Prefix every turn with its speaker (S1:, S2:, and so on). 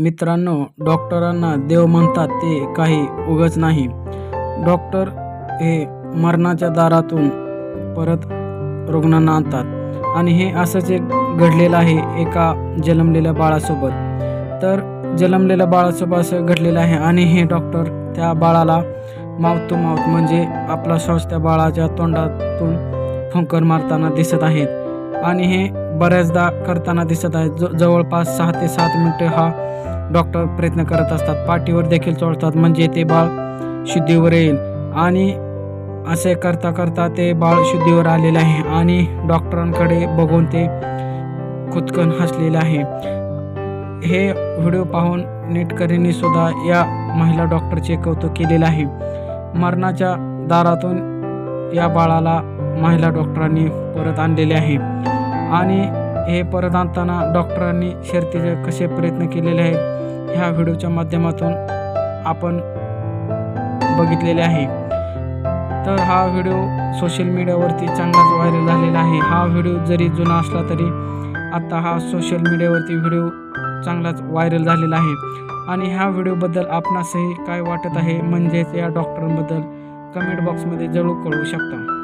S1: मित्रांनो डॉक्टरांना देव म्हणतात ते काही उगच नाही. डॉक्टर हे मरणाच्या दारातून परत रुग्णांना आणतात. आणि हे असंच एक घडलेलं आहे एका जन्मलेल्या बाळासोबत. तर जन्मलेल्या बाळासोबत असं घडलेलं आहे आणि हे डॉक्टर त्या बाळाला माउथ टू माउथ म्हणजे आपला श्वास त्या बाळाच्या तोंडातून फुंकर मारताना दिसत आहेत. आणि हे बऱ्याचदा करताना दिसत आहेत. ज जवळपास सहा ते सात मिनटं हा डॉक्टर प्रयत्न करत असतात. पाठीवर देखील चोळतात. म्हणजे ते बाळ शुद्धीवर येईल. आणि असे करता करता ते बाळ शुद्धीवर आलेले आहे. आणि डॉक्टरांकडे बघून ते खुदकन हसलेले आहे. हे व्हिडिओ पाहून नेटकरींनी सुद्धा या महिला डॉक्टरचे कौतुक केलेले आहे. मरणाच्या दारातून या बाळाला महिला डॉक्टरांनी परत आणलेले आहे. आणि हे परत आणताना डॉक्टरांनी शर्तीचे कसे प्रयत्न केलेले आहेत ह्या व्हिडिओच्या माध्यमातून आपण बघितलेले आहे. तर हा व्हिडिओ सोशल मीडियावरती चांगलाच व्हायरल झालेला आहे. हा व्हिडिओ जरी जुना असला तरी आत्ता हा सोशल मीडियावरती व्हिडिओ चांगलाच व्हायरल झालेला आहे. आणि ह्या व्हिडिओबद्दल आपणासही काय वाटत आहे म्हणजेच या डॉक्टरांबद्दल कमेंट बॉक्समध्ये जरूर कळवू शकता.